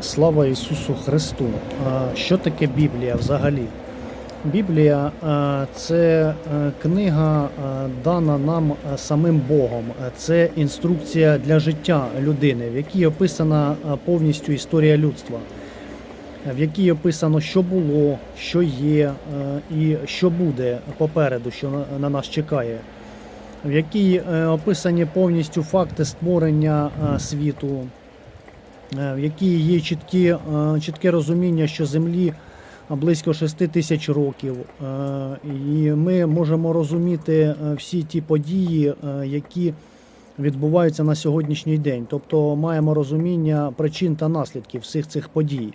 Слава Ісусу Христу! Що таке Біблія взагалі? Біблія це е, книга, дана нам е, самим Богом. Це інструкція для життя людини, в якій описана повністю історія людства, в якій описано, що було, що є е, і що буде попереду, що на- на нас чекає, в якій описані повністю факти створення світу. Е, в якій є чіткі, е, чітке розуміння, що Землі близько 6 тисяч років. Е, І ми можемо розуміти всі ті події, які відбуваються на сьогоднішній день. Тобто маємо розуміння причин та наслідків всіх цих подій.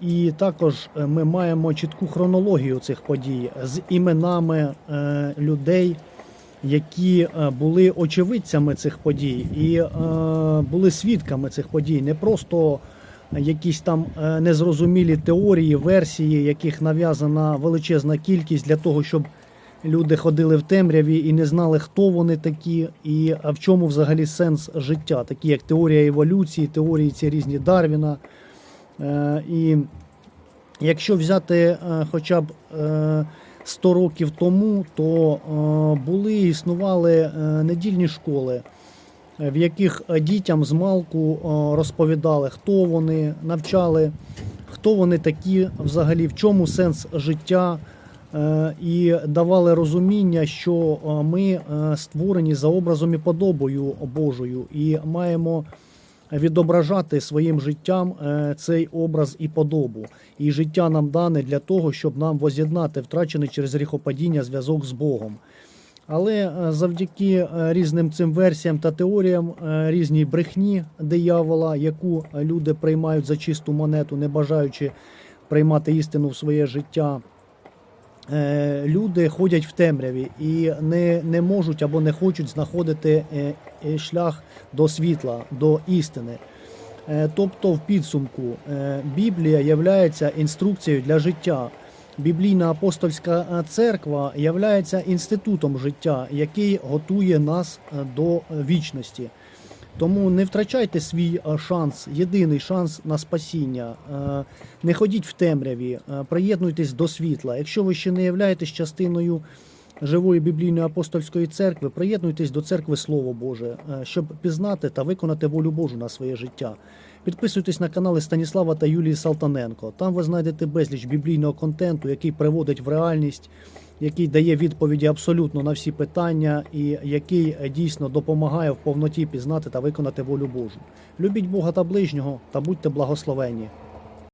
І- також ми маємо чітку хронологію цих подій з іменами людей, які е, були очевидцями цих подій і е, були свідками цих подій, не просто якісь там е, незрозумілі теорії, версії, яких нав'язана величезна кількість для того, щоб люди ходили в темряві і не знали, хто вони такі, і в чому взагалі сенс життя, такі як теорія еволюції, теорії ці різні Дарвіна. І якщо взяти хоча б 100 років тому, то е, були існували е, недільні школи, е, в яких дітям з малку розповідали, хто вони, навчали, хто вони такі взагалі, в чому сенс життя, і давали розуміння, що ми створені за образом і подобою Божою, і маємо відображати своїм життям е, цей образ і подобу. І життя нам дане для того, щоб нам воз'єднати втрачений через гріхопадіння зв'язок з Богом. Але е, завдяки е, різним цим версіям та теоріям, різній брехні диявола, яку люди приймають за чисту монету, не бажаючи приймати істину в своє життя, люди ходять в темряві і не, не можуть або не хочуть знаходити е, е, шлях до світла, до істини. Е, Тобто, в підсумку, е, Біблія є інструкцією для життя. Біблійна апостольська е, церква є інститутом життя, який готує нас е, до вічності. Тому не втрачайте свій е, шанс, єдиний шанс на спасіння. Е, Не ходіть в темряві, е, приєднуйтесь до світла. Якщо ви ще не являєтесь частиною живої біблійної апостольської церкви, приєднуйтесь до церкви Слово Боже, щоб пізнати та виконати волю Божу на своє життя. Підписуйтесь на канали Станіслава та Юлії Салтаненко. Там ви знайдете безліч біблійного контенту, який приводить в реальність, який дає відповіді абсолютно на всі питання, і який е, дійсно допомагає в повноті пізнати та виконати волю Божу. Любіть Бога та ближнього та будьте благословенні.